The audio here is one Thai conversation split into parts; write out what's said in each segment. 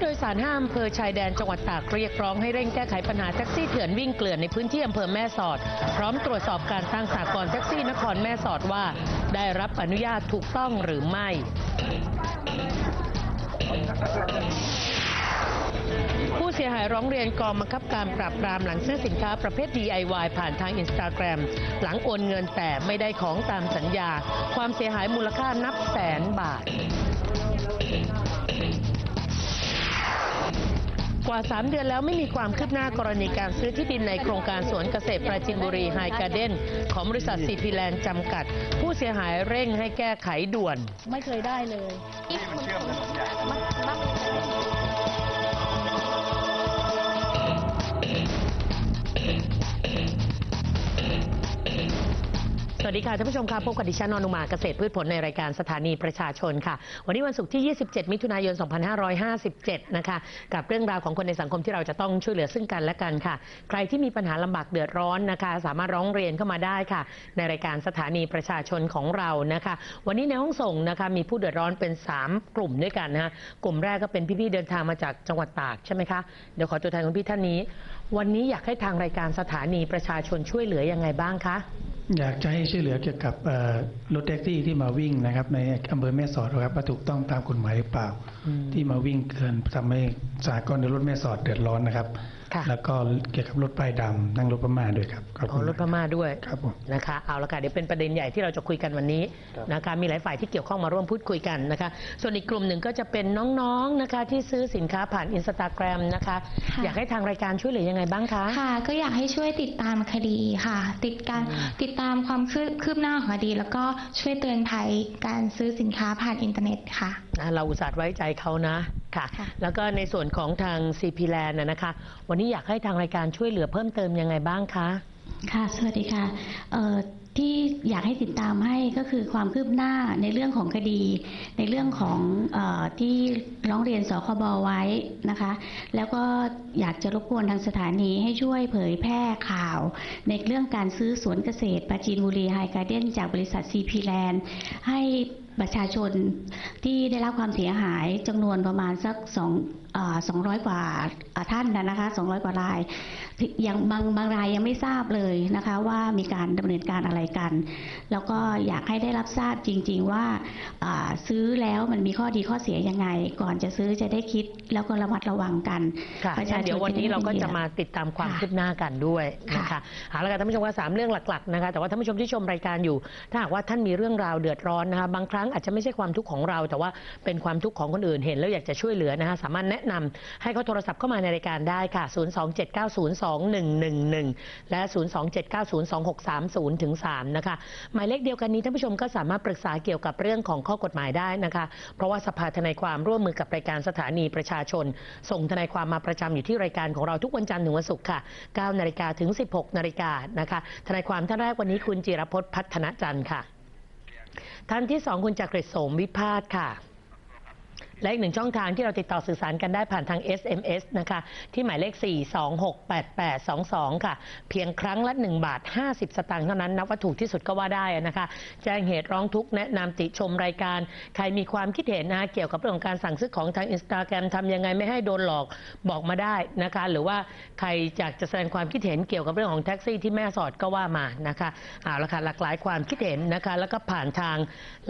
โดยสารห้าอำเภอชายแดนจังหวัดตากเรียกร้องให้เร่งแก้ไขปัญหาแท็กซี่เถื่อนวิ่งเกลื่อนในพื้นที่อำเภอแม่สอด พร้อมตรวจสอบการตั้งสากลแท็กซี่นครแม่สอดว่า ได้รับอนุญาตถูกต้องหรือไม่ผู้เสียหายร้องเรียนกองบังคับการปราบปรามหลังซื้อสินค้าประเภท DIY ผ่านทางอินสตาแกรมหลังโอนเงินแต่ไม่ได้ของตามสัญญา ความเสียหายมูลค่านับแสนบาท ว่า 3 เดือนแล้วไม่มีความคืบหน้ากรณีการซื้อที่ดินในโครงการสวนเกษตรปราจินบุรีไฮการ์เด้นของบริษัทซีพีแลนด์จำกัด ผู้เสียหายเร่งให้แก้ไขด่วน ไม่เคยได้เลย นี่มันเชื่อมบ้า วัสดีค่ะท่านผู้ชมค่ะพบกับดิฉันอนุมาเกษตรพืชผลในรายการสถานีประชาชนค่ะ วันนี้วันศุกร์ที่ 27 มิถุนายน 2557 นะคะ กับเรื่องราวของคนในสังคมที่เราจะต้องช่วยเหลือซึ่งกันและกันค่ะ ใครที่มีปัญหาลำบากเดือดร้อนนะคะ สามารถร้องเรียนเข้ามาได้ค่ะ ในรายการสถานีประชาชนของเรานะคะ วันนี้ในห้องส่งนะคะมีผู้เดือดร้อนเป็น 3 กลุ่มด้วยกันนะะกลุ่มแรกก็เป็นพี่ๆเดินทางมาจากจังหวัดตากใช่ไหมคะเดี๋ยวขอตัวแทนของพี่ท่านนี้ วันนี้อยากให้ทางรายการสถานีประชาชนช่วยเหลือยังไงบ้างคะ อยากจะให้ช่วยเหลือเกี่ยวกับเอ่อรถแท็กซี่ที่มาวิ่งนะครับ ในอำเภอแม่สอดนะครับว่าถูกต้องตามกฎหมายหรือเปล่าอืมที่มาวิ่งเกินทำให้สากลในรถแม่สอดเดือดร้อนนะครับค่ะ แล้วก็เกี่ยวกับรถป้ายดำนั่งรถประมาด้วยครับขอบขคุองณรถพม่าด้วยครับผมนะคะเอาละค่ะเดี๋ยวเป็นประเด็นใหญ่ที่เราจะคุยกันวันนี้ครับนะคะมีหลายฝ่ายที่เกี่ยวข้องมาร่วมพูดคุยกันนะคะ ส่วนอีกกลุ่มหนึ่งก็จะเป็นน้องๆนะคะที่ซื้อสินค้าผ่านอินสตาแกรมนะคะค่ะอยากให้ทางรายการช่วยเหลือยังไงบ้างคะค่ะ ก็อยากให้ช่วยติดตามคดีค่ะ ติดการติดตามความคืบคืบหน้าของคดี แล้วก็ช่วยเตือนภัยการซื้อสินค้าผ่านอินเทอร์เน็ตค่ะอะเราอุตส่าห์ไว้ใจเขานะ ค่ะค่ะ แล้วก็ในส่วนของทาง CP Land นะนะคะ วันนี้อยากให้ทางรายการช่วยเหลือเพิ่มเติมยังไงบ้างคะ ค่ะ สวัสดีค่ะเอ่อที่อยากให้ติดตามให้ก็คือความคืบหน้าในเรื่องของคดี ในเรื่องของเออที่ร้องเรียนสคบไว้นะคะ แล้วก็อยากจะรบกวนทางสถานีให้ช่วยเผยแพร่ข่าว ในเรื่องการซื้อสวนเกษตรปราจีนบุรีไฮการ์เด้นจากบริษัทซีพีแลนด์ให้ ประชาชนที่ได้รับความเสียหายจำนวนประมาณสักสองสองร้อยกว่าอ่าท่านนะนะคะสองร้อยกว่ารายยังบางบางรายยังไม่ทราบเลยนะคะว่ามีการดำเนินการอะไรกัน แล้วก็อยากให้ได้รับทราบจริง ๆว่าอ่าซื้อแล้วมันมีข้อดีข้อเสียยังไง ก่อนจะซื้อจะได้คิดแล้วก็ระมัดระวังกันค่ะประชาชนเดี๋ยววันนี้จะได้เราก็ไอดียจะมาติดตามความค่ะคืบหน้ากันด้วยนะคะค่ะเอาละค่ะท่านผู้ชมว่าสามเรื่องหลักๆนะคะแต่ว่าท่านผู้ชมที่ชมรายการอยู่ ถ้าหากว่าท่านมีเรื่องราวเดือดร้อนนะคะบางครั้งอาจจะไม่ใช่ความทุกข์ของเรา แต่ว่าเป็นความทุกข์ของคนอื่นเห็นแล้วอยากจะช่วยเหลือนะคะสามารถแนะนำให้เขาโทรศัพท์เข้ามาในรายการได้ค่ะ 027902111 และ 027902630ถึง3นะคะหมายเลขเดียวกันนี้ท่านผู้ชมก็สามารถปรึกษาเกี่ยวกับเรื่องของข้อกฎหมายได้นะคะ เพราะว่าสภาทนายความร่วมมือกับรายการสถานีประชาชน ส่งทนายความมาประจำอยู่ที่รายการของเราทุกวันจันทร์ถึงวันศุกร์ค่ะ9นาฬิกาถึง 16นาฬิกานะคะทนายความท่านแรกวันนี้คุณจิรพจน์พัฒนจันทร์ค่ะ ท่านที่สองคุณจักริดโสมวิพาทค่ะ และอีกหนึ่งช่องทางที่เราติดต่อสื่อสารกันได้ผ่านทาง SMS นะคะ ที่หมายเลข 4268822 ค่ะ เพียงครั้งละ 1 บาท 50 สตางค์เท่านั้น นับว่าถูกที่สุดก็ว่าได้นะคะ แจ้งเหตุร้องทุกข์แนะนำติชมรายการ ใครมีความคิดเห็นนะเกี่ยวกับเรื่องของการสั่งซื้อของทางอินสตาแกรมทำยังไงไม่ให้โดนหลอกบอกมาได้นะคะ หรือว่าใครอยากจะแสดงความคิดเห็นเกี่ยวกับเรื่องของแท็กซี่ที่แม่สอดก็ว่ามานะคะเอาละค่ะหลากหลายความคิดเห็นนะคะ แล้วก็ผ่านทาง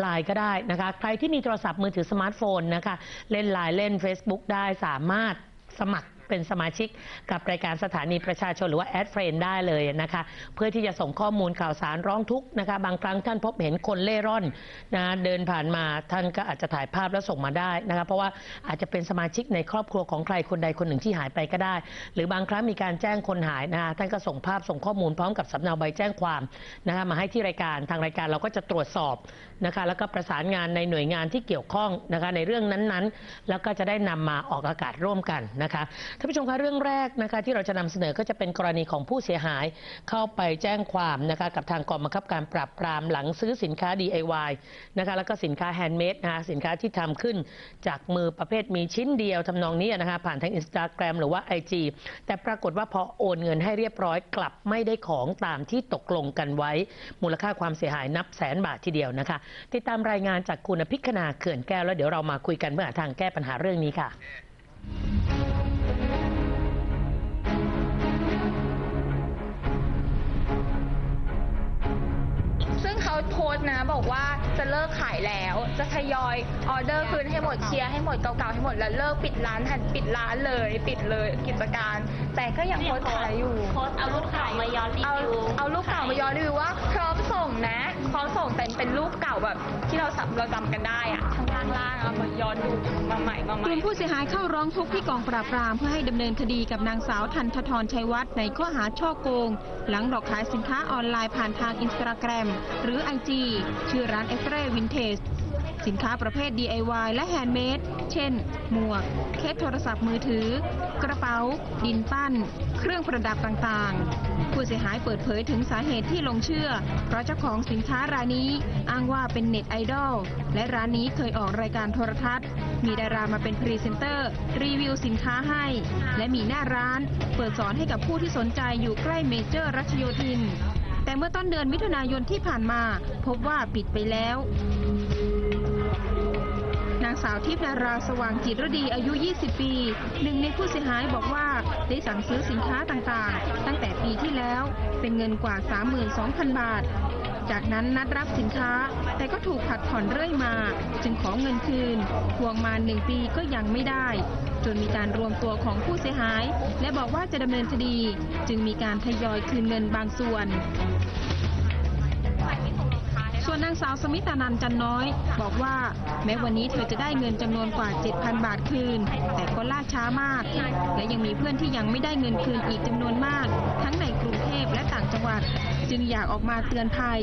ไลน์ก็ได้นะคะ ใครที่มีโทรศัพท์มือถือสมาร์ทโฟนนะคะเล่นไลน์เล่น Facebook ได้สามารถสมัคร เป็นสมาชิกกับรายการสถานีประชาชนหรือว่าแอดเฟรนได้เลยนะคะเพื่อที่จะส่งข้อมูลข่าวสารร้องทุกข์นะคะบางครั้งท่านพบเห็นคนเล่ร่อนนะเดินผ่านมาท่านก็อาจจะถ่ายภาพแล้วส่งมาได้นะคะเพราะว่าอาจจะเป็นสมาชิกในครอบครัวของใครคนใดคนหนึ่งที่หายไปก็ได้ หรือบางครั้งมีการแจ้งคนหายนะคะท่านก็ส่งภาพส่งข้อมูลพร้อมกับสำเนาใบแจ้งความนะคะมาให้ที่รายการทางรายการเราก็จะตรวจสอบนะคะแล้วก็ประสานงานในหน่วยงานที่เกี่ยวข้องนะคะในเรื่องนั้นๆ แล้วก็จะได้นำมาออกอากาศร่วมกันนะคะท่านผู้ชมคะเรื่องแรกนะคะที่เราจะนำเสนอก็จะเป็นกรณีของผู้เสียหายเข้าไปแจ้งความนะคะกับทางกองบังคับการปราบปรามหลังซื้อสินค้า DIY นะคะแล้วก็สินค้าแฮนด์เมดนะคะสินค้าที่ทำขึ้นจากมือประเภทมีชิ้นเดียวทำนองนี้นะคะผ่านทางอินสตาแกรมหรือว่า IG แต่ปรากฏว่าพอโอนเงินให้เรียบร้อยกลับไม่ได้ของตามที่ตกลงกันไว้ มูลค่าความเสียหายนับแสนบาททีเดียวนะคะ ติดตามรายงานจากคุณอภิคณาเขื่อนแก้วแล้วเดี๋ยวเรามาคุยกันเพื่อหาทางแก้ปัญหาเรื่องนี้ค่ะ ซึ่งเขาโพสต์นะบอกว่าจะเลิกขายแล้ว จะทยอยออเดอร์คืนให้หมดเคลียร์ให้หมดเก่าๆให้หมดแล้วเลิกปิดร้านทันปิดร้านเลย ปิดเลยกิจการ แต่ก็ยังโพสต์ขายอยู่ โพสต์เอารูปเก่ามาย้อนรีเอาวิวเอารูปเก่ามาย้อนรีวิวว่าพร้อมส่ง นะพร้อส่งเป็นเป็นรูปเก่าแบบ ที่เราสับเราจำกันได้อะข้างล่างๆเอามาย้อนดูมาใหม่มาใหกม่ ลุ่มผู้เสียหายเข้าร้องทุกข์ที่กองปราบปรามเพื่อให้ดำเนินคดีกับนางสาวทันททรชัยวัฒน์ในข้อหาช่อโกง หลังหลอกขายสินค้าออนไลน์ผ่านทางอินสตาแกรมหรือไอจีชื่อร้านเอ็กเรวินเทจ สินค้าประเภท DIY และแฮนด์เมด เช่น หมวก เคสโทรศัพท์มือถือ กระเป๋า ดินปั้น เครื่องประดับต่างๆ ผู้เสียหายเปิดเผยถึงสาเหตุที่ลงเชื่อ เพราะเจ้าของสินค้ารายนี้อ้างว่าเป็นเน็ตไอดอล และร้านนี้เคยออกรายการโทรทัศน์ มีดารามาเป็นพรีเซนเตอร์ รีวิวสินค้าให้ และมีหน้าร้าน เปิดสอนให้กับผู้ที่สนใจอยู่ใกล้เมเจอร์รัชโยธินแต่เมื่อต้นเดือนมิถุนายนที่ผ่านมา พบว่าปิดไปแล้ว นางสาวทิพย์นาราสว่างจิตรดีอายุ 20 ปี หนึ่งในผู้เสียหายบอกว่าได้สั่งซื้อสินค้าต่างๆ ตั้งแต่ปีที่แล้วเป็นเงินกว่า 32,000 บาท จากนั้นนัดรับสินค้า แต่ก็ถูกผัดผ่อนเรื่อยมา จึงขอเงินคืนทวงมาหนึ่งปีก็ยังไม่ได้ จนมีการรวมตัวของผู้เสียหาย และบอกว่าจะดำเนินคดี จึงมีการทยอยคืนเงินบางส่วน ส่วนนางสาวสมิตานันจันน้อย บอกว่า แม้วันนี้เธอจะได้เงินจำนวนกว่า 7,000 บาทคืน แต่ก็ล่าช้ามาก และยังมีเพื่อนที่ยังไม่ได้เงินคืนอีกจำนวนมาก ทั้งในกรุงเทพและต่างจังหวัด จึงอยากออกมาเตือนภัย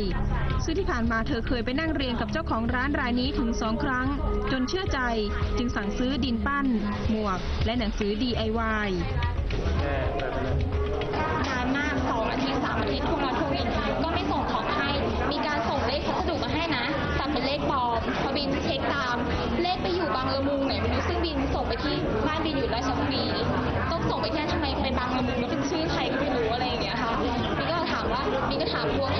ซึ่งที่ผ่านมาเธอเคยไปนั่งเรียนกับเจ้าของร้านรายนี้ถึงสองครั้ง จนเชื่อใจจึงสั่งซื้อดินปั้น หมวก และหนังสือ DIY นานมากสองอาทิตย์สามอาทิตย์ทุกวันทุกวินก็ อมพอบินเช็คตาม เลขไปอยู่บางละมุงไหนไม่รู้ซึ่งบินส่งไปที่บ้านบินอยู่ราชบุรีต้องส่งไปที่นั่ทำไมไปบางละมุงแล้วเป็นชื่อใครก็ไม่รู้อะไรอย่างเงี้ยค่ะบินก็ถามว่าบินก็ถามพวง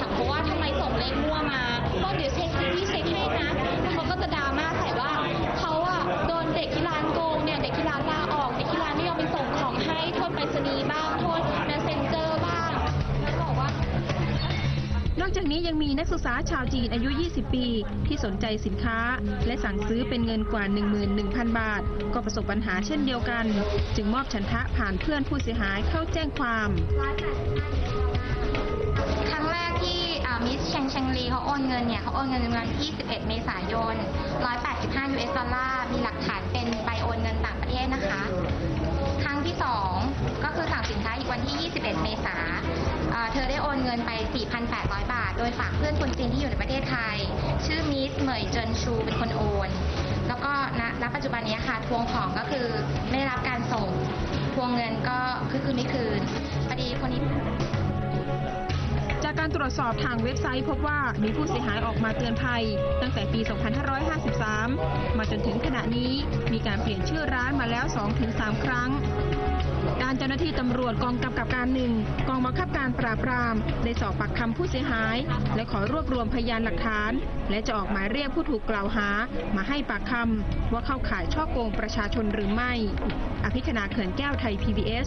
อกจากนี้ยังมีนักศึกษาชาวจีนอายุ 20 ปี ที่สนใจสินค้า และสั่งซื้อเป็นเงินกว่า 11,000 บาท ก็ประสบปัญหาเช่นเดียวกัน จึงมอบฉันทะผ่านเพื่อนผู้เสียหายเข้าแจ้งความ ครั้งแรกที่มิสเชงเชงลีเขาโอนเงินเนี่ยเขาโอนเงินในวันที่ 11 เมษายน 185 US ดอลลาร์มีหลักฐานเป็นใบโอนเงินต่างประเทศนะคะ ครั้งที่ 2 ก็คือสั่งสินค้าอีกวันที่ 21 เมษาอ่าเธอได้โอนเงินไป 4,800 บาท โดยฝากเพื่อนคนจีนที่อยู่ในประเทศไทย ชื่อมิสเหมยเจินชูเป็นคนโอน แล้วก็ณณปัจจุบันนี้ค่ะทวงของก็คือไม่ได้รับการส่ง ทวงเงินก็คือคืนไม่คืนพอดีคนนี้จากการตรวจสอบทางเว็บไซต์พบว่ามีผู้เสียหายออกมาเตือนภัย ตั้งแต่ปี 2553 มาจนถึงขณะนี้มีการเปลี่ยนชื่อร้านมาแล้ว 2-3 ครั้ง ด้านเจ้าหน้าที่ตำรวจกองกำกับการหนึ่งกองบังคับการปราบปรามได้สอบปากคำผู้เสียหาย และขอรวบรวมพยานหลักฐาน และจะออกหมายเรียกผู้ถูกกล่าวหา มาให้ปากคำว่าเข้าข่ายช่อโกงประชาชนหรือไม่ อภิคณาเขื่อนแก้วไทย PBS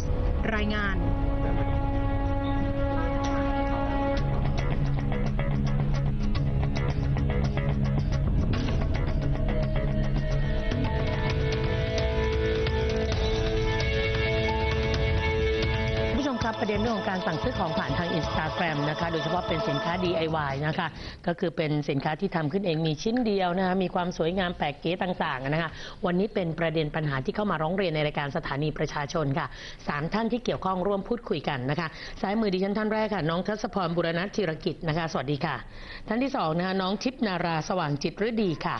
รายงาน ประเด็นเรื่องของการสั่งซื้อของผ่านทางอินสตาแกรมนะคะ โดยเฉพาะเป็นสินค้า DIY นะคะ ก็คือเป็นสินค้าที่ทำขึ้นเองมีชิ้นเดียวนะคะ มีความสวยงามแปลกเก๋ต่างๆนะคะ วันนี้เป็นประเด็นปัญหาที่เข้ามาร้องเรียนในรายการสถานีประชาชนค่ะสามท่านที่เกี่ยวข้องร่วมพูดคุยกันนะคะซ้ายมือดิฉันท่านแรกค่ะ น้องทัศพรบุรณัฐธีรกิจนะคะ สวัสดีค่ะ ท่านที่สองนะคะน้องทิพย์นาราสว่างจิตฤดีค่ะ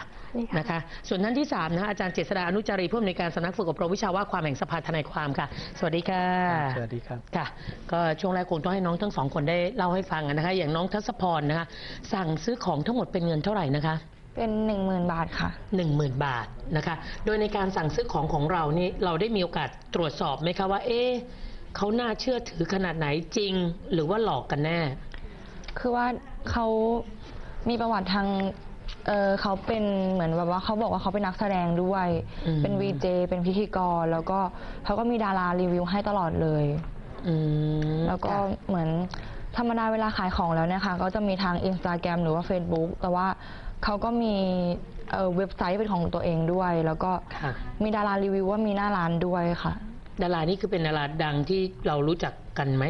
นะคะ ส่วนท่านที่3นะคะอาจารย์เจษดาอนุจารีผู้อำนวยการสำนักฝึกอบรมวิชาว่าความแห่งสภาทนายความค่ะ สวัสดีค่ะ สวัสดีครับ ค่ะก็ช่วงแรกคงต้องให้น้องทั้งสองคนได้เล่าให้ฟังนะคะอย่างน้องทัศพรนะคะสั่งซื้อของทั้งหมดเป็นเงินเท่าไหร่นะคะ เป็นหนึ่งหมื่นบาทค่ะหนึ่งหมื่นบาทนะคะ โดยในการสั่งซื้อของของเรานี่เราได้มีโอกาสตรวจสอบไหมคะว่าเอ๊ะเขาน่าเชื่อถือขนาดไหนจริง หรือว่าหลอกกันแน่ คือว่าเขามีประวัติทางเออเขาเป็นเหมือนแบบว่าเขาบอกว่าเขาเป็นนักแสดงด้วย อืม เป็นวีเจเป็นพิธีกร แล้วก็เขาก็มีดารารีวิวให้ตลอดเลย อืมแล้วก็ค่ะเหมือนธรรมดาเวลาขายของแล้วเนี่ยค่ะ ก็จะมีทาง Instagram หรือว่า Facebook แต่ว่าเขาก็มีเอ่อเว็บไซต์เป็นของตัวเองด้วย แล้วก็ค่ะ มีดารารีวิวว่ามีหน้าร้านด้วยค่ะ ดารานี่คือเป็นดาราดังที่เรารู้จักกันไหม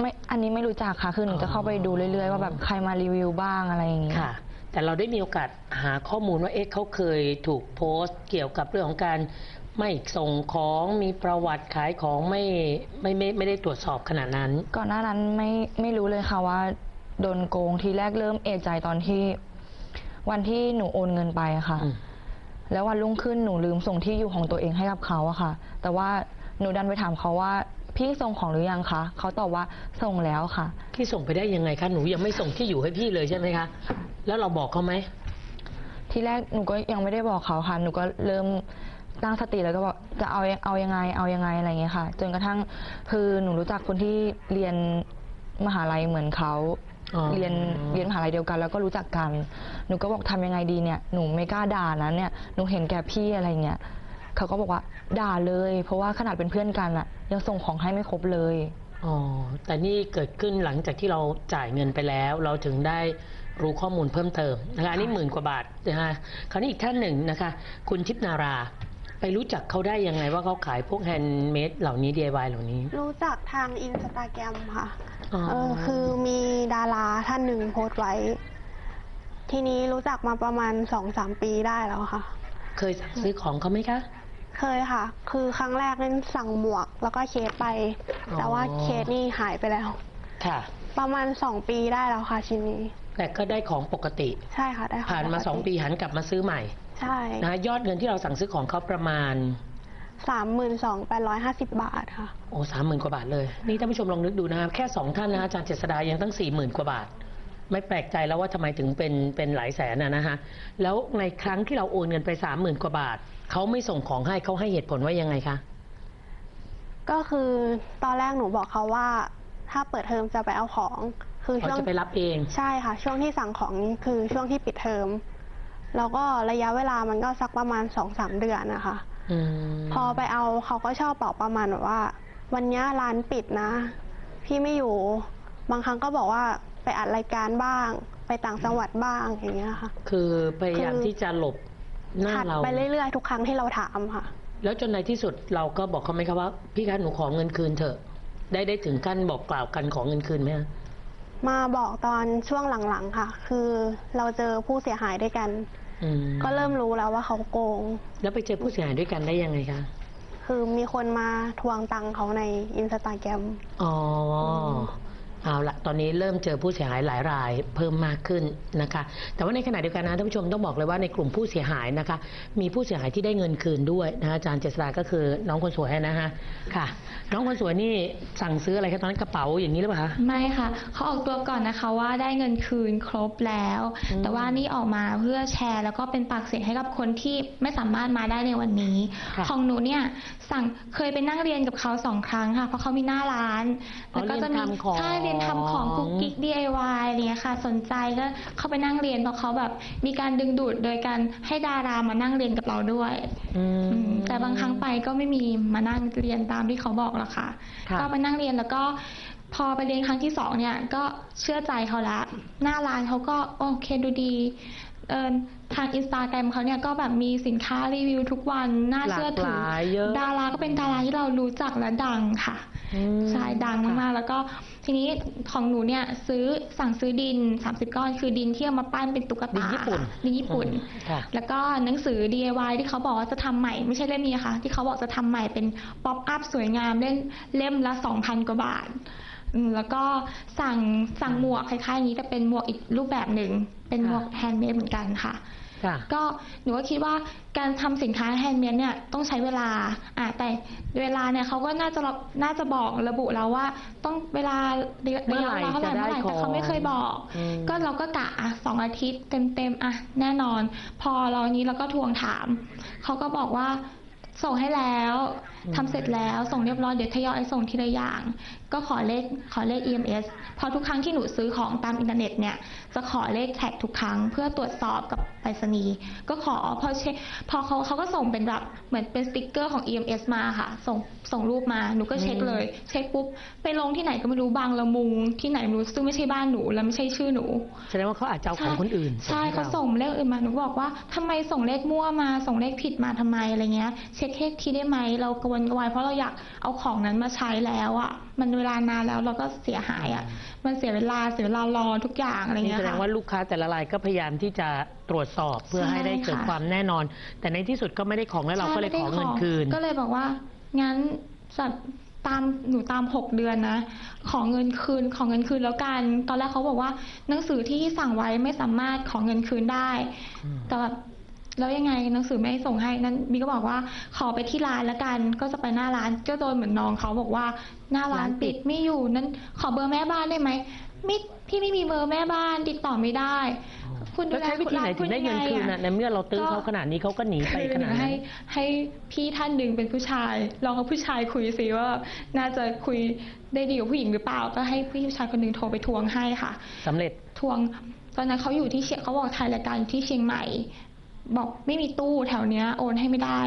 ไม่อันนี้ไม่รู้จักค่ะคือหนูจะเข้าไปดูเรื่อยๆว่าแบบใครมารีวิวบ้างอะไรอย่างเงี้ย ค่ะ แต่เราได้มีโอกาสหาข้อมูลว่าเอ๊ะเขาเคยถูกโพสต์ เกี่ยวกับเรื่องของการ ไม่ส่งของมีประวัติขายของไม่ไม่ไม่ไม่ได้ตรวจสอบขนาดนั้น ก่อนหน้านั้นไม่ไม่รู้เลยค่ะว่าโดนโกงทีแรกเริ่มเอะใจตอนที่ วันที่หนูโอนเงินไปอะค่ะ อืม แล้ววันรุ่งขึ้นหนูลืมส่งที่อยู่ของตัวเองให้กับเขาอะค่ะ แต่ว่าหนูดันไปถามเขาว่า พี่ส่งของหรือยังคะเขาตอบว่าส่งแล้วค่ะ พี่ส่งไปได้ยังไงคะหนูยังไม่ส่งที่อยู่ให้พี่เลยใช่ไหมคะ แล้วเราบอกเขาไหม ที่แรกหนูก็ยังไม่ได้บอกเขาค่ะ หนูก็เริ่ม ตั้งสติแล้วก็บอกจะเอาเอายังไงเอายังไงอะไรอย่างเงี้ยค่ะ จนกระทั่งคือหนูรู้จักคนที่เรียนมหาลัยเหมือนเขาอ๋อเรียนเรียนมหาลัยเดียวกัน แล้วก็รู้จักกันหนูก็บอกทำยังไงดีเนี่ยหนูไม่กล้าด่านะเนี่ยหนูเห็นแก่พี่อะไรเงี้ยเขาก็บอกว่าด่าเลย เพราะว่าขนาดเป็นเพื่อนกันอะยังส่งของให้ไม่ครบเลยอ๋อแต่นี่เกิดขึ้นหลังจากที่เราจ่ายเงินไปแล้ว เราถึงได้รู้ข้อมูลเพิ่มเติมนะคะอันนี้หมื่นกว่าบาทนะคะคราวนี้อีกท่านหนึ่งนะคะ คุณทิพนารา ไปรู้จักเขาได้ยังไงว่าเขาขายพวกแฮนด์เมดเหล่านี้ DIY เหล่านี้ รู้จักทางอินสตาแกรมค่ะอ๋อ เออคือมีดาราท่านหนึ่งโพสต์ไว้ ทีนี้รู้จักมาประมาณสองสามปีได้แล้วค่ะ เคยสั่งซื้อของเขาไหมคะ เคยค่ะ คือครั้งแรกนั้นสั่งหมวก แล้วก็เคสไปอ๋อแต่ว่าเคสนี่หายไปแล้ว ค่ะ ประมาณสองปีได้แล้วค่ะชิ้นนี้ แต่ก็ได้ของปกติ ใช่ค่ะได้ค่ะผ่านมาสองปีหันกลับมาซื้อใหม่ใช่นะคะยอดเงินที่เราสั่งซื้อของเขาประมาณ สามหมื่นสองแปดร้อยห้าสิบบาทค่ะ โอ้สามหมื่นกว่าบาทเลย นี่ท่านผู้ชมลองนึกดูนะครับแค่สองท่านนะอาจารย์เจษดายังตั้งสี่หมื่นกว่าบาท ไม่แปลกใจแล้วว่าทำไมถึงเป็นเป็นหลายแสนนะนะฮะแล้วในครั้งที่เราโอนเงินไปสามหมื่นกว่าบาทเขาไม่ส่งของให้เขาให้เหตุผลว่ายังไงคะ ก็คือตอนแรกหนูบอกเขาว่า ถ้าเปิดเทอมจะไปเอาของ คือเขาช่วงจะไปรับเอง ใช่ค่ะ ช่วงที่สั่งของนี้คือช่วงที่ปิดเทอมแล้วก็ระยะเวลามันก็สักประมาณสองสามเดือนนะคะอืมพอไปเอาเขาก็ชอบบอกประมาณแบบว่า วันเนี้ยร้านปิดนะ พี่ไม่อยู่ บางครั้งก็บอกว่าไปอัดรายการบ้าง ไปต่างจังหวัดบ้างอย่างเงี้ยค่ะ คือพยายามคือที่จะหลบหน้าถัดเราไปเรื่อยๆทุกครั้งที่เราถามค่ะ แล้วจนในที่สุดเราก็บอกเขาไหมครับว่า พี่คะหนูขอเงินคืนเถอะ ได้ได้ถึงขั้นบอกกล่าวกันขอเงินคืนไหมฮะ มาบอกตอนช่วงหลังๆค่ะ คือเราเจอผู้เสียหายด้วยกัน อืมก็เริ่มรู้แล้วว่าเขาโกง แล้วไปเจอผู้เสียหายด้วยกันได้ยังไงคะคือมีคนมาทวงตังค์เขาในอินสตาแกรม อ๋ออ เอาละตอนนี้เริ่มเจอผู้เสียหายหลายรายเพิ่มมากขึ้นนะคะ แต่ว่าในขณะเดียวกันนะท่านผู้ชมต้องบอกเลยว่าในกลุ่มผู้เสียหายนะคะ มีผู้เสียหายที่ได้เงินคืนด้วยนะคะอาจารย์เจษฎาก็คือน้องคนสวยนะฮะค่ะ น้องคนสวยนี่สั่งซื้ออะไรคะตอนนั้นกระเป๋าอย่างนี้หรือเปล่าคะ ไม่ค่ะเขาออกตัวก่อนนะคะว่าได้เงินคืนครบแล้ว อืม แต่ว่านี่ออกมาเพื่อแชร์ แล้วก็เป็นปากเสียงให้กับคนที่ไม่สามารถมาได้ในวันนี้ ค่ะ ของหนูเนี่ยสั่งเคยไปนั่งเรียนกับเขาสองครั้งค่ะ เพราะเขามีหน้าร้าน อ๋อแล้วก็จะมีเรียนทำของ ใช่เรียนทำของกุ๊กกิ๊ก DIY อะไรเงี้ยค่ะ สนใจก็เข้าไปนั่งเรียนเพราะเขาแบบมีการดึงดูดโดยการให้ดารามานั่งเรียนกับเราด้วยอืม อืมแต่บางครั้งไปก็ไม่มีมานั่งเรียนตามที่เขาบอกหรอกค่ะ ค่ะ ก็ไปนั่งเรียนแล้วก็ พอไปเรียนครั้งที่สองเนี่ย ก็เชื่อใจเขาละ หน้าร้านเขาก็โอเคดูดีเออทางอินสตาแกรมเขาเนี่ยก็แบบมีสินค้ารีวิวทุกวันน่าเชื่อถืหลากหลายเยอะ ดาราก็เป็นดาราที่เรารู้จักและดังค่ะอืม ใช่ดังมากๆ แล้วก็ทีนี้ของหนูเนี่ยซื้อสั่งซื้อดิน 30 ก้อนคือดินที่เอามาปั้นเป็นตุ๊กดินตาญี่ปุ่นดินญี่ปุ่นอืมค่ะแล้วก็หนังสือ DIY ที่เขาบอกว่าจะทำใหม่ไม่ใช่เล่มนี้นะคะที่เขาบอกจะทำใหม่เป็นป๊อปอัพสวยงามเล่นเล่มละ 2,000 กว่าบาทอืมแล้วก็สั่งสั่งหมวกคล้ายๆอย่างนี้แต่เป็นหมวกอีกรูปแบบหนึ่งเป็นหมวกแฮนด์เมดเหมือนกันค่ะ ค่ะ ก็หนูก็คิดว่าการทำสินค้าแฮนด์เมดเนี่ยต้องใช้เวลาอะแต่เวลาเนี่ยเขาก็น่าจะรับน่าจะบอกระบุแล้วว่า ต้องเวลาระยะเมื่อไหร่เวลาเท่าไหร่จะได้เมื่อไหร่แต่เขาไม่เคยบอก อืม ก็เราก็กะอะสองอาทิตย์เต็มๆอะแน่นอน พอเรานี้เราก็ทวงถาม เขาก็บอกว่าส่งให้แล้ว ทำเสร็จแล้วส่งเรียบร้อยเดี๋ยวทยอยส่งทีละอย่าง ก็ขอเลขขอเลข EMS เพอทุกครั้งที่หนูซื้อของตามอินเทอร์เน็ตเนี่ยจะขอเลขแท็กทุกครั้ง เพื่อตรวจสอบกับไปรษณีย์ก็ขอพอเช็คพอเขาเขาก็ส่งเป็นแบบเหมือนเป็นสติกเกอร์ของ EMS มาค่ะ ส่งส่งรูปมาหนูก็เช็คเลย เช็คปุ๊บไปลงที่ไหนก็ไม่รู้บางละมุงที่ไหนไม่รู้ซึ่งไม่ใช่บ้านหนูและไม่ใช่ชื่อหนูแสดงว่าเขาอาจจะเอาของคนอื่น ใช่ให้เขารส่งเลขอื่นมาหนูบอกว่าทำไมส่งเลขมั่วมาส่งเลขผิดมาทำไมอะไรเงี้ย เช็คเลขทีได้ไหมเรากระวนกระวายเพราะเราอยากเอาของนั้นมาใช้แล้วอะมันเวลานานแล้วเราก็เสียหายอะมันเสียเวลาเสียเวลารอทุกอย่างอะไรนี่เงี้ยแสดงค่ะ ว่าลูกค้าแต่ละรายก็พยายามที่จะตรวจสอบเพื่อใช่ให้ได้เกิดค่ะความแน่นอน แต่ในที่สุดก็ไม่ได้ของแล้วเราก็เลยขอเงินคืน ก็เลยบอกว่างั้นสัตว์ตามหนูตามหกเดือนนะ ขอเงินคืนขอเงินคืนแล้วกัน ตอนแรกเขาบอกว่าหนังสือที่สั่งไว้ไม่สามารถขอเงินคืนได้อืมแต่แบบ แล้วยังไงหนังสือไม่ส่งให้นั้นบีก็บอกว่าขอไปที่ร้านแล้วกัน ก็จะไปหน้าร้านก็โดนเหมือนน้องเขาบอกว่าหน้าร้านปิดไม่อยู่นั้นขอเบอร์แม่บ้านได้ไหมไม่พี่ไม่มีเบอร์แม่บ้าน ติดต่อไม่ได้ คุณดูแล้วแลใช้วิธีไหนถึงได้เงินคืนร้าน่ะในเมื่อเราตื้อเขาขนาดนี้เขาก็หนีไปคือขนาดหนั้ให้นให้พี่ท่านหนึ่งเป็นผู้ชาย ลองกับผู้ชายคุยสิว่า น่าจะคุยได้ดีกว่าผู้หญิงหรือเปล่า ก็ให้ผู้ชายคนหนึ่งโทรไปทวงให้ค่ะสำเร็จทวงตอนนั้นเขาอยู่ที่เชียงเขาบอกถ่ายรายการที่เชียงใหม่ บอกไม่มีตู้แถวเนี้ยโอนให้ไม่ได้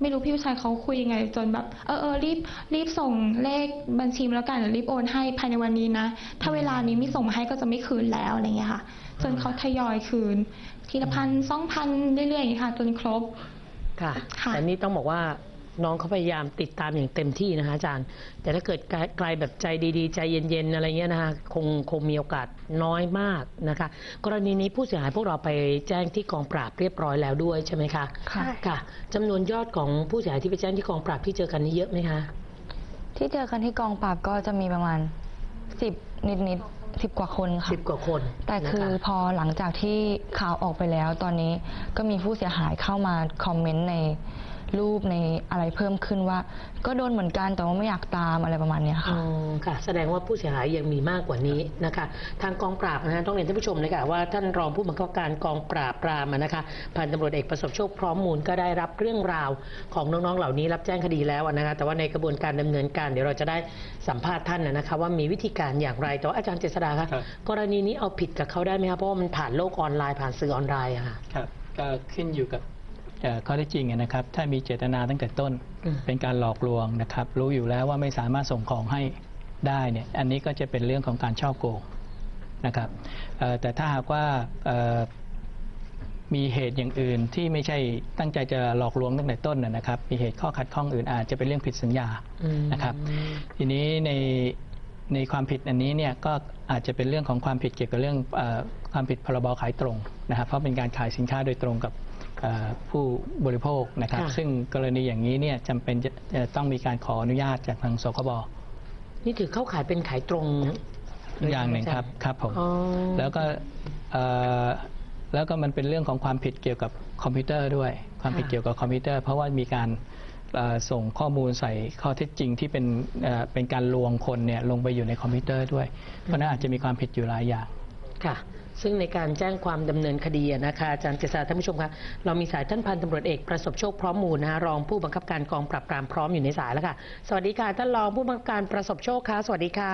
ไม่รู้พี่ผู้ชายเขาคุยยังไง จนแบบ เออเออรีบรีบส่งเลขบัญชีมาแล้วกันเดี๋ยวรีบโอนให้ภายในวันนี้นะ ถ้าเวลานี้ไม่ส่งมาให้ก็จะไม่คืนแล้วอะไรเงี้ยค่ะ จนเขาทยอยคืน ทีละพันสองพันเรื่อยๆอย่างเงี้ยค่ะ จนครบค่ะค่ะแต่นี่ต้องบอกว่า น้องเขาพยายามติดตามอย่างเต็มที่นะคะอาจารย์ แต่ถ้าเกิดไกลแบบใจดีๆ ใจเย็นๆอะไรเงี้ยนะคะคงคงมีโอกาสน้อยมากนะคะ กรณีนี้ผู้เสียหายพวกเราไปแจ้งที่กองปราบเรียบร้อยแล้วด้วยใช่ไหมคะค่ะค่ะจำนวนยอดของผู้เสียหายที่ไปแจ้งที่กองปราบที่เจอกันนี่เยอะไหมคะ ที่เจอกันที่กองปราบก็จะมีประมาณสิบนิดนิดสิบกว่าคนค่ะสิบกว่าคน แต่คือนะะพอหลังจากที่ข่าวออกไปแล้ว ตอนนี้ก็มีผู้เสียหายเข้ามาคอมเมนต์ใน รูปในอะไรเพิ่มขึ้นว่า ก็โดนเหมือนกันแต่ว่าไม่อยากตามอะไรประมาณเนี้ยอ๋ค่ะอค่ะ แสดงว่าผู้เสียหายยังมีมากกว่านี้นะคะ ทางกองปราบนะฮะต้องเรียนท่านผู้ชมเลยค่ะว่าท่านรองผู้บังคับการกองปราบปรามอะนะคะพันตำรวจเอกประสบโชคพร้อมมูลก็ได้รับเรื่องราวของน้องๆเหล่านี้ รับแจ้งคดีแล้วอะนะคะแต่ว่าในกระบวนการดำเนินการเดี๋ยวเราจะได้สัมภาษณ์ท่านนะนะคะ ว่ามีวิธีการอย่างไรแต่ว่าอาจารย์เจษดาคะครับ กรณีนี้เอาผิดกับเขาได้ไหมคะเพราะว่ามันผ่านโลกออนไลน์ผ่านสื่อออนไลน์อะค่ะ ครับก็ขึ้นอยู่กับเอ่อ ข้อเท็จจริงนะครับ ถ้ามีเจตนาตั้งแต่ต้นอืมเป็นการหลอกลวงนะครับ รู้อยู่แล้วว่าไม่สามารถส่งของให้ได้เนี่ยอันนี้ก็จะเป็นเรื่องของการช่อโกงนะครับเอ่อแต่ถ้าหากว่าเอ่อมีเหตุอย่างอื่นที่ไม่ใช่ตั้งใจจะหลอกลวงตั้งแต่ต้นนะนะครับ มีเหตุข้อขัดข้องอื่นอาจจะเป็นเรื่องผิดสัญญาอืมนะครับ ทีนี้ในในความผิดอันนี้เนี่ยก็อาจจะเป็นเรื่องของความผิดเกี่ยวกับเรื่องเออความผิดพรบขายตรงนะครับ เพราะเป็นการขายสินค้าโดยตรงกับเอ่อ ผู้บริโภคนะครับ ค่ะ ซึ่งกรณีอย่างนี้เนี่ยจำเป็นจะจะต้องมีการขออนุญาตจากทางสคบนี่ถือเข้าขายเป็นขายตรงเลอย่างหนึ่งใช่ไมครับครับผม อ๋อ แล้วก็เอ่อแล้วก็มันเป็นเรื่องของความผิดเกี่ยวกับคอมพิวเตอร์ด้วย ความผิดเกี่ยวกับคอมพิวเตอร์ เพราะว่ามีการเอ่อส่งข้อมูลใส่ข้อเท็จจริงที่เป็นเอ่อเป็นการลวงคนเนี่ยลงไปอยู่ในคอมพิวเตอร์ด้วย เพราะฉะนั้นอาจจะมีความผิดอยู่หลายอย่าง ค่ะ ซึ่งในการแจ้งความดำเนินคดีอะนะคะอาจารย์เจษฎาท่านผู้ชมคะเรามีสายท่านพันตำรวจเอกประสบโชคพร้อมมูลนะคะรองผู้บังคับการกองปราบปรามพร้อมอยู่ในสายแล้วค่ะสวัสดีค่ะท่านรองผู้บังคับการประสบโชคค่ะสวัสดีค่ะ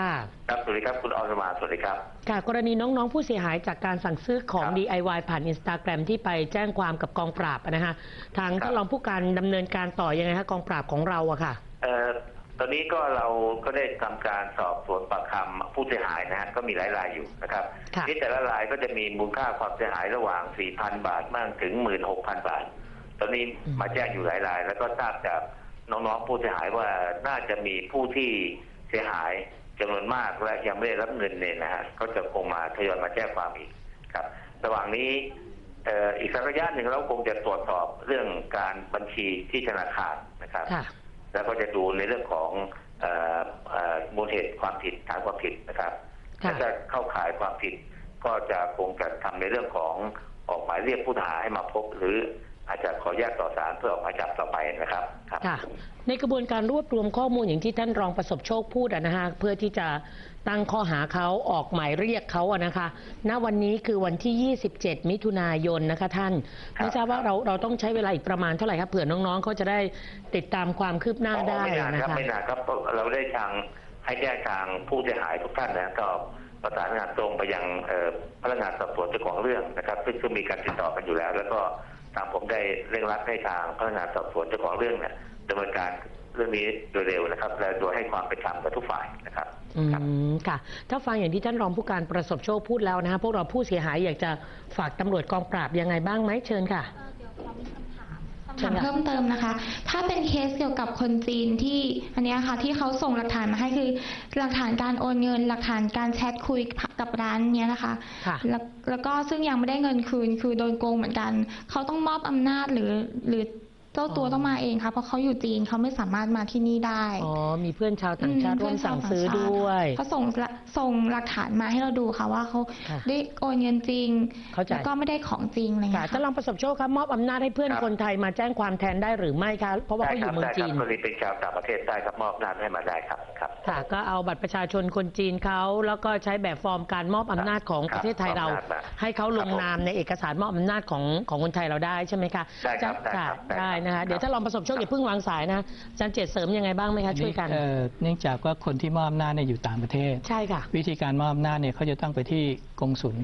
ครับสวัสดีครับคุณอรมาสวัสดีครับค่ะกรณีน้องๆผู้เสียหายจากการสั่งซื้อของครับ DIY ผ่านอินสตาแกรมที่ไปแจ้งความกับกองปราบอะนะคะทางครับท่านรองผู้การดำเนินการต่อยังไงคะกองปราบของเราอะค่ะเอ่อ ตอนนี้ก็เราก็ได้ทำการสอบสวนปากคำผู้เสียหายนะฮะก็มีหลายรายอยู่นะครับค่ะที่แต่ละรายก็จะมีมูลค่าความเสียหายระหว่าง 4,000 บาทมากถึง 16,000 บาท ตอนนี้มาแจ้งอยู่หลายราย แล้วก็ทราบจากน้องๆผู้เสียหายว่าน่าจะมีผู้ที่เสียหายจำนวนมากและยังไม่ได้รับเงินเนี่ยนะฮะก็จะคงมาทยอยมาแจ้งความอีกครับ ระหว่างนี้เอ่ออีกสักระยะหนึ่งเราคงจะตรวจสอบเรื่องการบัญชีที่ธนาคารนะครับค่ะ แล้วก็จะดูในเรื่องของเอ่อเอ่อมูลเหตุความผิดฐานความผิดนะครับค่ะถ้าจะเข้าข่ายความผิด ก็จะคงจะทำในเรื่องของออกหมายเรียกผู้ต้องหาให้มาพบ หรืออาจจะขอแยกต่อสารเพื่อออกหมายจับต่อไปนะครับครับค่ะในกระบวนการรวบรวมข้อมูลอย่างที่ท่านรองประสบโชคพูดอะนะฮะเพื่อที่จะ ตั้งข้อหาเขาออกหมายเรียกเขาอะนะคะ ณวันนี้คือวันที่ 27 มิถุนายนนะคะท่านครับไม่ทราบว่าเราเราต้องใช้เวลาอีกประมาณเท่าไหร่ครับเผื่อน้องๆเขาจะได้ติดตามความคืบหน้าได้ไม่นานนะครับคะไม่นานครับเราได้ทางให้แจ้งทางผู้เสียหายทุกท่านนะก็ประสานงานตรงไปยังเอ่อพนักงานสอบสวนเจ้าของเรื่องนะครับซึ่งซึ่งมีการติดต่อกันอยู่แล้ว แล้วก็ทางผมได้เร่งรัดให้ทางพนักงานสอบสวนเจ้าของเรื่องเนี่ยดำเนินการ เรื่องนี้โดยเร็วนะครับ และโดยให้ความเป็นธรรมกับทุกฝ่ายนะครับอืมค่ะ ถ้าฟังอย่างที่ท่านรองผู้การประสบโชคพูดแล้วนะคะพวกเราผู้เสียหายอยากจะฝากตำรวจกองปราบยังไงบ้างไหมเชิญค่ะถามเพิ่มเติมนะคะ ถ้าเป็นเคสเกี่ยวกับคนจีนที่อันเนี้ยค่ะที่เขาส่งหลักฐานมาให้คือหลักฐานการโอนเงิน หลักฐานการแชทคุยกับร้านเนี้ยนะคะค่ะ แล้วแล้วก็ซึ่งยังไม่ได้เงินคืนคือโดนโกงเหมือนกัน เขาต้องมอบอำนาจหรือหรือ เจ้าตัวต้องมาเองค่ะเพราะเขาอยู่จีนเขาไม่สามารถมาที่นี่ได้อ๋อมีเพื่อนชาวต่างชาติร่วมสั่งซื้อด้วยเขาส่งละส่งหลักฐานมาให้เราดูค่ะว่าเขาค่ะได้โอนเงินจริงเข้าใจแล้วก็ไม่ได้ของจริงอะไรอย่างค่ะเงี้ยท่านรองประสบโชคครับมอบอำนาจให้เพื่อนครับคนไทยมาแจ้งความแทนได้หรือไม่คะเพราะว่าได้เขาอครัยู่เมืองได้คจีรับนกรณีเป็นชาวต่างประเทศได้ครับมอบอำนาจให้มาได้ครับครับค่ะก็เอาบัตรประชาชนคนจีนเขาแล้วก็ใช้แบบฟอร์มการมอบอำนาจของคปรับระเทศไทยเรามอบอำนาจมาให้เขาลงนามในเอกสารมอบอำนาจของของคนไทยเราได้ใช่ไหมคะได้ครับจะได้ครับค่ะได้ครับได้นะคะเดี๋ยวถ้าลองประสบโชคอย่าเพิ่งวางสายนะอาจารย์เจตเสริมยังไงบ้างไหมคะช่วยกันเอ่อเนื่องจากว่าคนที่มอบอำนาจเนี่ยอยู่ต่างประเทศ ใช่ค่ะ วิธีการมอบอำนาจเนี่ยเขาจะต้องไปที่กงสุล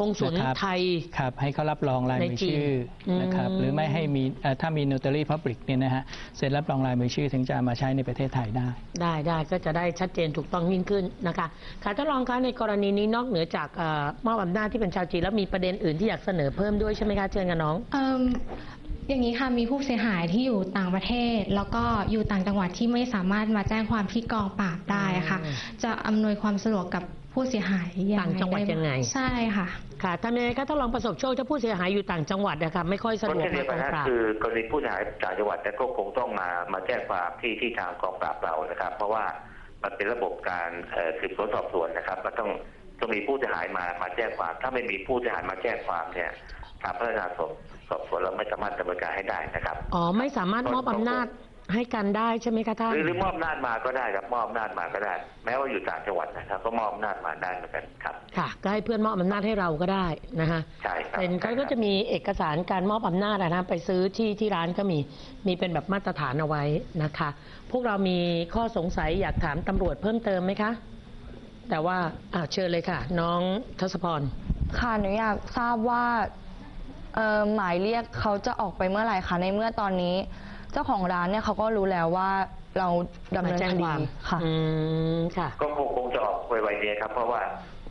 กงสุลนะครับไทยครับให้เขารับรองลายมือในจีนชื่อนะครับอืมหรือไม่ให้มีเอ่อถ้ามี notary public เนี่ยนะฮะเซ็นรับรองลายมือชื่อถึงจะเอามาใช้ในประเทศไทยได้ ได้ได้ก็จะได้ชัดเจนถูกต้องยิ่งขึ้นนะคะค่ะท่านรองคะในกรณีนี้นอกเหนือจากเออมอบอำนาจที่เป็นชาวจีนแล้วมีประเด็นอื่นที่อยากเสนอเพิ่มด้วยใช่ไหมคะเชิญกับน้องเอิ่มอย่างนี้ค่ะมีผู้เสียหายที่อยู่ต่างประเทศ แล้วก็อยู่ต่างจังหวัดที่ไม่สามารถมาแจ้งความที่กองปราบได้ค่ะอืมจะอำนวยความสะดวกกับผู้เสียหายยังไงต่างจังหวัดไบ้ยังไง ใช่ค่ะ ค่ะทำยังไงคะถ้าลองประสบโชคถ้าผู้เสียหายอยู่ต่างจังหวัดนะคะไม่ค่อยสะดวกก็เช่นเดีมายวกกัอนงนะปราบคือกรณีผู้เสียหายต่างจังหวัดเนี่ยก็คงต้องมามาแจ้งความที่ที่ทางกองปราบเรานะครับ เพราะว่ามันเป็นระบบการเอ่อสืบสวนสอบสวนนะครับมันต้องต้องมีผู้เสียหายมามาแจ้งความ ถ้าไม่มีผู้เสียหายมาแจ้งความเนี่ยทางพนักงานสอบสอบสวนเราไม่สามารถดำเนินการให้ได้นะครับ อ๋อไม่สามารถมอบอำนาจ ให้กันได้ใช่ไหมคะท่านหรือหรือมอบอำนาจมาก็ได้ครับมอบอำนาจมาก็ได้ แม้ว่าอยู่ต่างจังหวัดนะครับ ก็มอบอำนาจมาได้เหมือนกันครับ ค่ะก็ให้เพื่อนมอบอำนาจให้เราก็ได้นะคะใช่ครับเป็นเขาก็จะมีเอกสารการมอบอำนาจอะนะไปซื้อที่ที่ร้านก็มีมีเป็นแบบมาตรฐานเอาไว้นะคะ พวกเรามีข้อสงสัยอยากถามตำรวจเพิ่มเติมไหมคะ แต่ว่าอ่าเชิญเลยค่ะ น้องทศพร ค่ะหนูอยากทราบว่าเอ่อหมายเรียกเขาจะออกไปเมื่อไหร่คะในเมื่อตอนนี้ เจ้าของร้านเนี่ยเขาก็รู้แล้วว่าเราดำเนินมาแจ้คงดีความค่ะ อืมค่ะ ก็คงคงจะออกไวๆนี้ครับเพราะว่า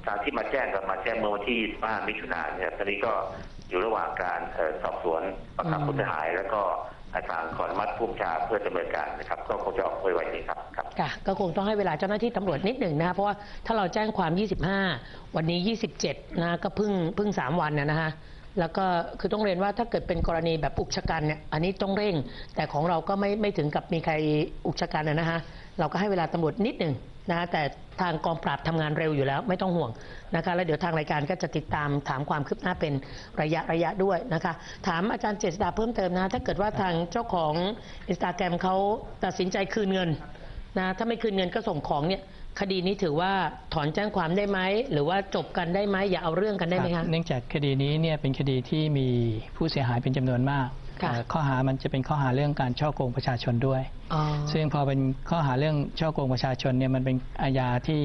ทางที่มาแจ้งกับมาแจ้งเมื่อวันที่ 25 มิถุนายนเนี่ยตอนนี้ก็อยู่ระหว่างการเอ่อสอบสวนประคับอืมผู้เสียหาย แล้วก็ทางขอนมัดผู้บัญชาเพื่อดำเนินการนะครับ ก็คงจะออกไวๆนี้ครับครับ ค่ะ ก็คงต้องให้เวลาเจ้าหน้าที่ตำรวจนิดหนึ่งนะคะเพราะว่าถ้าเราแจ้งความ 25 วันนี้ 27 นะ ก็เพิ่งเพิ่ง 3 วันนะนะคะ แล้วก็คือต้องเรียนว่าถ้าเกิดเป็นกรณีแบบอุกชะกันเนี่ยอันนี้ต้องเร่ง แต่ของเราก็ไม่ไม่ถึงกับมีใครอุกชะกันนะฮะเราก็ให้เวลาตำรวจนิดหนึ่งนะแต่ทางกองปราบทำงานเร็วอยู่แล้วไม่ต้องห่วงนะคะแล้วเดี๋ยวทางรายการก็จะติดตามถามความคืบหน้าเป็นระยะระยะด้วยนะคะถามอาจารย์เจษดาเพิ่มเติมนะถ้าเกิดว่าทางเจ้าของอินสตาแกรมเขาตัดสินใจคืนเงินนะถ้าไม่คืนเงินก็ส่งของเนี่ย คดีนี้ถือว่าถอนแจ้งความได้ไหมหรือว่าจบกันได้ไหมอย่าเอาเรื่องกันได้ไหมครัคะบเนื่องจากคดีนี้เนี่ยเป็นคดีที่มีผู้เสียหายเป็นจำนวนมากค่ะเอ่อข้อหามันจะเป็นข้อหาเรื่องการช่อโกงประชาชนด้วยอ๋อซึ่งพอเป็นข้อหาเรื่องช่อโกงประชาชนเนี่ยมันเป็นอาญาที่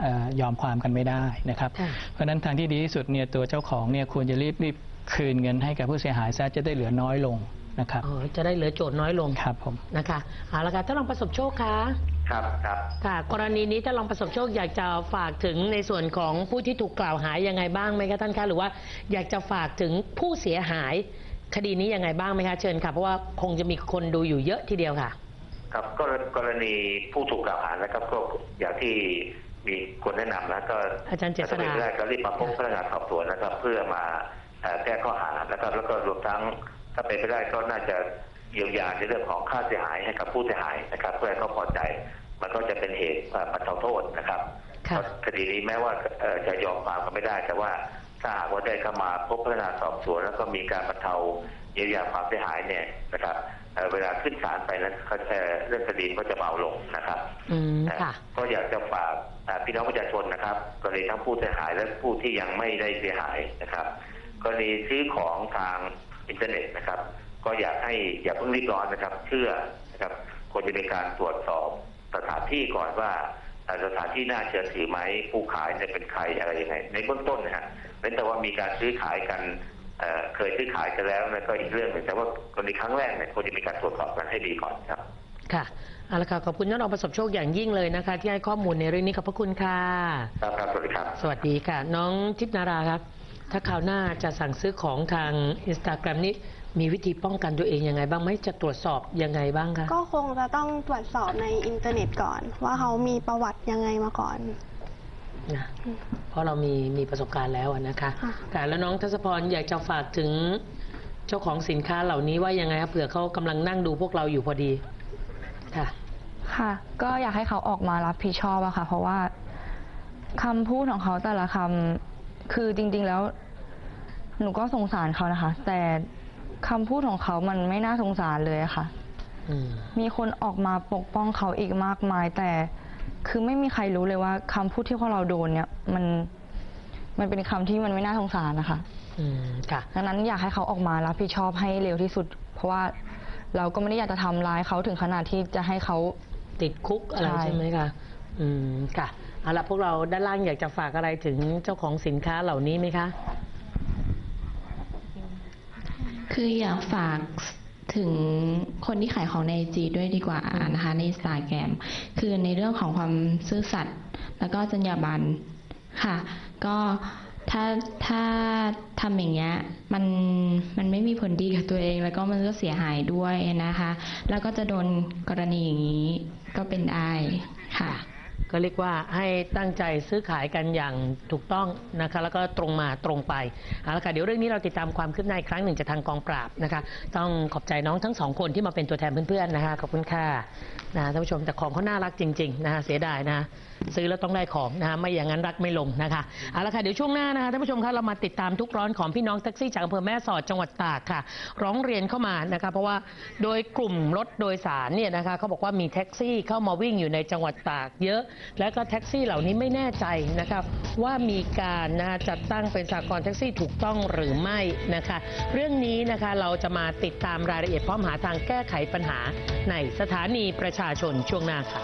เอ่อยอมความกันไม่ได้นะครับค่ะเพราะฉะนั้นทางที่ดีที่สุดเนี่ยตัวเจ้าของเนี่ยควรจะรีบรีบคืนเงินให้กับผู้เสียหายซะจะได้เหลือน้อยลงนะครับอ๋อจะได้เหลือโจทย์น้อยลงครับผมนะคะเอาละค่ะถ้าลองประสบโชคคะ ครับครับค่ะ กรณีนี้ถ้าลองประสบโชคอยากจะฝากถึงในส่วนของผู้ที่ถูกกล่าวหายังไงบ้างไหมคะท่านคะหรือว่าอยากจะฝากถึงผู้เสียหาย คดีนี้ยังไงบ้างไหมคะเชิญค่ะเพราะว่าคงจะมีคนดูอยู่เยอะทีเดียวค่ะ ครับก็กรณีผู้ถูกกล่าวหานะครับก็อย่างที่มีคนแนะนำนะก็อาจารย์เจษฎาถ้เป็นไปได้ก็รีบมาพบพนักงานสอบสวนนะครับ เพื่อมาเอ่อแก้ข้อหานะครับแล้วก็รวมทั้งถ้าเป็นไปได้ก็น่าจะ เยียวยาในเรื่องของค่าเสียหายให้กับผู้เสียหายนะครับ เพื่อให้เขาพอใจมันก็จะเป็นเหตุเอ่อบรรเทาโทษนะครับค่ะเพราะคดีนี้แม้ว่าเอ่อจะยอมความกันไม่ได้ แต่ว่าถ้าหากว่าได้เข้ามาพบพนักงานสอบสวนแล้วก็มีการบรรเทาเยียวยาความเสียหายเนี่ยนะครับเอ่อเวลาขึ้นศาลไปนั้นเขาจะเรื่องคดีก็จะเบาลงนะครับอืมค่ะก็อยากจะฝากอ่าพี่น้องประชาชนนะครับกรณีทั้งผู้เสียหายและผู้ที่ยังไม่ได้เสียหายนะครับกรณีซื้อของทางอินเทอร์เน็ตนะครับ ก็อยากให้อย่าเพิ่งรีบร้อนนะครับ เชื่อนะครับควรจะมีการตรวจสอบสถานที่ก่อนว่าอ่าสถานที่น่าเชื่อถือไหมผู้ขายเนี่ยเป็นใครอะไรยังไง ในเบื้องต้นนะฮะเว้นแต่ว่ามีการซื้อขายกันเอ่อเคยซื้อขายกันแล้วนะก็อีกเรื่องหนึ่งแต่ว่ากรณีครั้งแรกเนี่ยควรจะมีการตรวจสอบกันให้ดีก่อนครับ ค่ะเอาละค่ะขอบคุณท่านรองประสบโชคอย่างยิ่งเลยนะคะ ที่ให้ข้อมูลในเรื่องนี้ขอบพระคุณค่ะครับครับสวัสดีครับ สวัสดีค่ะ น้องทิพนาราครับ ถ้าคราวหน้าจะสั่งซื้อของทางอินสตาแกรมนี้ มีวิธีป้องกันตัวเองยังไงบ้างไหมจะตรวจสอบยังไงบ้างคะ ก็คงจะต้องตรวจสอบในอินเทอร์เน็ตก่อน ว่าเขามีประวัติยังไงมาก่อน นะเพราะเรามีมีประสบการณ์แล้วอะนะคะค่ะ ค่ะแล้วน้องทัศพรอยากจะฝากถึงเจ้าของสินค้าเหล่านี้ว่ายังไงครับเผื่อเขากำลังนั่งดูพวกเราอยู่พอดี ค่ะ ค่ะ ก็อยากให้เขาออกมารับผิดชอบอะค่ะ เพราะว่าคำพูดของเขาแต่ละคำคือจริง ๆ แล้ว หนูก็สงสารเขานะคะ แต่ คำพูดของเขามันไม่น่าสงสารเลยอะค่ะอืมมีคนออกมาปกป้องเขาอีกมากมาย แต่คือไม่มีใครรู้เลยว่าคำพูดที่พวกเราโดนเนี่ย มันมันเป็นคำที่มันไม่น่าสงสารนะคะอืมค่ะดังนั้นอยากให้เขาออกมารับผิดชอบให้เร็วที่สุด เพราะว่าเราก็ไม่ได้อยากจะทำร้ายเขาถึงขนาดที่จะให้เขาติดคุกอะไรใช่ใช่ไหมคะอืมค่ะเอาละพวกเราด้านล่างอยากจะฝากอะไรถึงเจ้าของสินค้าเหล่านี้ไหมคะ คืออยากฝากถึงคนที่ขายของในจีด้วยดีกว่านะคะในสตาแกรมคือในเรื่องของความซื่อสัตย์แล้วก็จรรยาบรรณค่ะ ก็ถ้าถ้าทำอย่างเงี้ยมันมันไม่มีผลดีกับตัวเองแล้วก็มันก็เสียหายด้วยนะคะ แล้วก็จะโดนกรณีอย่างนี้ก็เป็นได้ค่ะ ก็เรียกว่าให้ตั้งใจซื้อขายกันอย่างถูกต้องนะคะ แล้วก็ตรงมาตรงไปเอาละค่ะเดี๋ยวเรื่องนี้เราติดตามความคืบหน้าอีกครั้งหนึ่งจากทางกองปราบนะคะ ต้องขอบใจน้องทั้งสองคนที่มาเป็นตัวแทนเพื่อนๆนะคะขอบคุณค่ะนะท่านผู้ชมแต่ของเขาน่ารักจริงๆนะคะเสียดายนะซื้อแล้วต้องได้ของนะคะไม่อย่างนั้นรักไม่ลงนะคะเอาละค่ะเดี๋ยวช่วงหน้านะคะท่านผู้ชมคะเรามาติดตามทุกร้อนของพี่น้องแท็กซี่จากอำเภอแม่สอดจังหวัดตากค่ะ ร้องเรียนเข้ามานะคะเพราะว่าโดยกลุ่มรถโดยสารเนี่ยนะคะเขาบอกว่ามีแท็กซี่เข้ามาวิ่งอยู่ในจังหวัดตากเยอะและก็แท็กซี่เหล่านี้ไม่แน่ใจนะครับว่ามีการนะคะจัดตั้งเป็นสากลแท็กซี่ถูกต้องหรือไม่นะคะ เรื่องนี้นะคะเราจะมาติดตามรายละเอียดพร้อมหาทางแก้ไขปัญหาในสถานีประชาชนช่วงหน้าค่ะ